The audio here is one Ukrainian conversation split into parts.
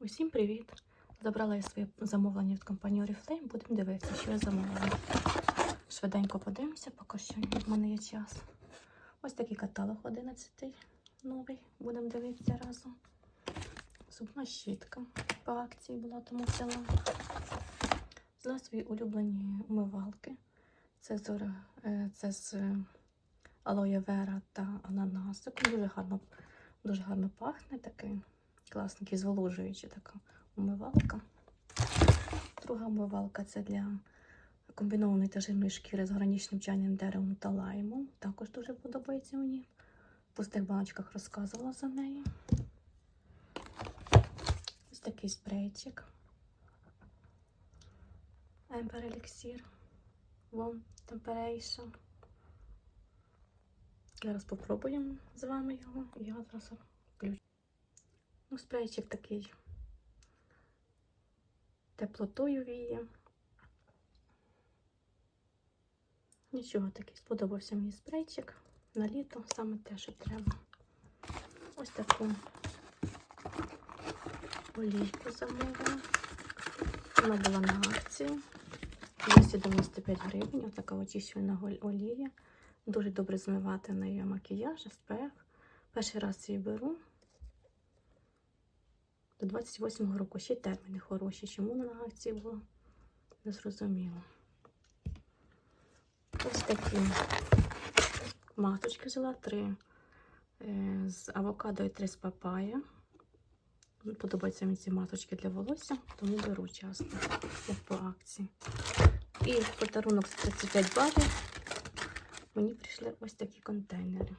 Усім привіт! Забрала я своє замовлення від компанії Oriflame. Будемо дивитися, що я замовила. Швиденько подивимося, поки що в мене є час. Ось такий каталог 11 новий. Будемо дивитися разом. Зубна щітка по акції була, тому взяла. Взяла свої улюблені умивалки. Це з, е, це з алоє вера та ананасиком. Дуже гарно, дуже гарно пахне такий класненький, зволожуюча така умивалка. Друга умивалка це для комбінованої та жирної шкіри з органічним чайним деревом та лаймом. Також дуже подобається мені. В пустих баночках розказувала за неї. Ось такий спрейчик. Ember Elixir. Warm Temperation. Зараз попробуємо з вами його. Я зараз включу. Ну, спрейчик такий теплотою віє. Нічого такий, сподобався мені спрейчик. На літо саме те, що треба. Ось таку олійку замовила. Вона була на акції. 295 гривень. Отака голь- олія. Дуже добре змивати нею макіяж, SPF. Перший раз її беру. До 28-го року ще й терміни хороші. Чому на акції було? Не зрозуміло. Ось такі маточки взяла три е, з авокадо і три з папая. Подобаються мені ці маточки для волосся, тому беру часто, як по акції. І подарунок за 35 балів мені прийшли ось такі контейнери.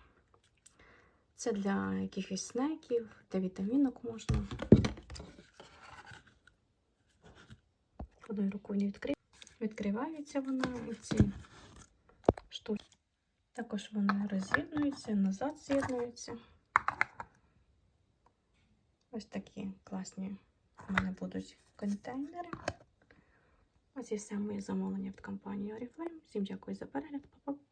Це для якихось снеків, для вітамінок можна. Одною рукою не відкрив. Відкривається вона оці штуки. Також вони роз'єднуються, назад з'єднуються. Ось такі класні у мене будуть контейнери. Ось і все моє замовлення від компанії Oriflame. Всім дякую за перегляд. Па-па.